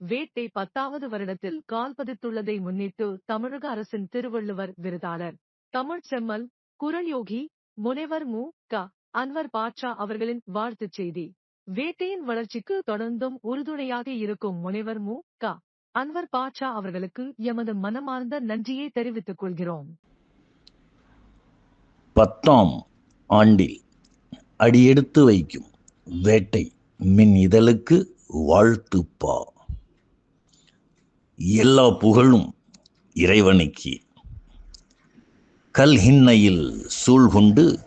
வேட்டை பத்தாவது வருடத்தில் கால் பதித்துள்ளதை முன்னிட்டு தமிழக அரசின் திருவள்ளுவர் விருதாளர் தமிழ்ச் செம்மல் குரல்யோகி முனைவர் மு. க. அன்வர் பாட்சா அவர்களின் வாழ்த்துச் செய்தி. வேட்டையின் வளர்ச்சிக்கு தொடர்ந்தும் உறுதுணையாக இருக்கும் முனைவர் மு. க. அன்வர் பாட்சா அவர்களுக்கு எமது மனமார்ந்த நன்றியை தெரிவித்துக் கொள்கிறோம். பத்தாம் ஆண்டில் அடியெடுத்து வைக்கும் வேட்டை மின் இதழுக்கு வாழ்த்துப்பா. எல்லா புகழும் இறைவனுக்கு. கல்ஹின்னையில் சூழ்கொண்டு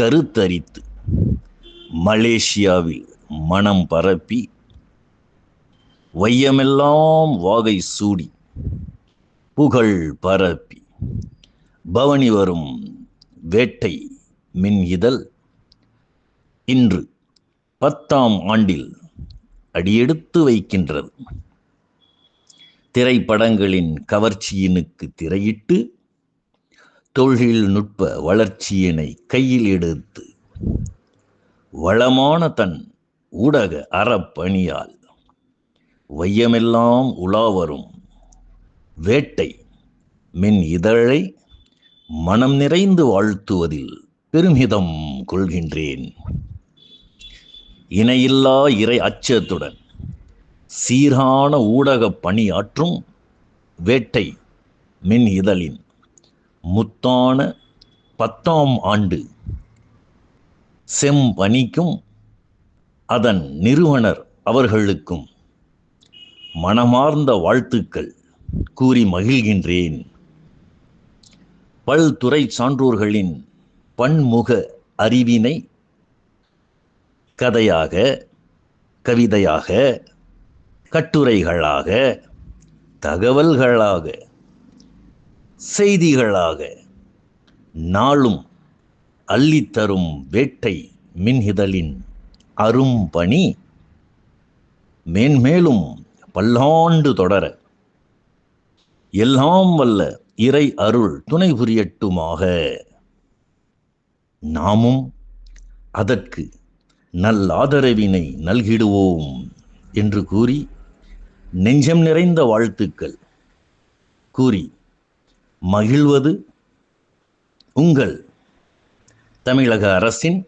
கருத்தரித்து மலேசியாவில் மனம் பரப்பி வையமெல்லாம் வாகை சூடி புகழ் பரப்பி பவனி வரும் வேட்டை மின் இதழ் இன்று பத்தாம் ஆண்டில் அடியெடுத்து வைக்கின்றது. திரைப்படங்களின் கவர்ச்சியினுக்கு திரையிட்டு தொழில்நுட்ப வளர்ச்சியினை கையில் எடுத்து வளமான தன் ஊடக அறப்பணியால் வையமெல்லாம் உலாவரும் வேட்டை மின் இதழை மனம் நிறைந்து வாழ்த்துவதில் பெருமிதம் கொள்கின்றேன். இணையில்லா இறை அச்சத்துடன் சீரான ஊடக பணியாற்றும் வேட்டை மின் இதழின் முத்தான பத்தாம் ஆண்டு செம்பணிக்கும் அதன் நிறுவனர் அவர்களுக்கும் மனமார்ந்த வாழ்த்துக்கள் கூறி மகிழ்கின்றேன். பல்துறை சான்றோர்களின் பன்முக அறிவினை கதையாக கவிதையாக கட்டுரைகளாக தகவல்களாக செய்திகளாக நாளும் அள்ளித்தரும் வேட்டை மின்ஹிதலின் அரும்பணி மேன்மேலும் பல்லாண்டு தொடர எல்லாம் வல்ல இறை அருள் துணை புரியட்டுமாக. நாமும் அதற்கு நல்லாதரவினை நல்கிடுவோம் என்று கூறி நெஞ்சம் நிறைந்த வாழ்த்துக்கள். கூறி மகிழ்வது உங்கள் தமிழக அரசின்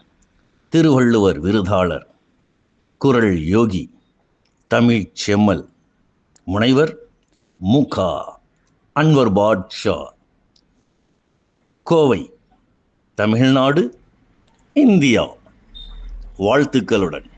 திருவள்ளுவர் விருதாளர் குரல் யோகி தமிழ் செம்மல் முனைவர் முகா அன்வர் பாட்ஷா. கோவை தமிழ்நாடு இந்தியா. வாழ்த்துக்களுடன்.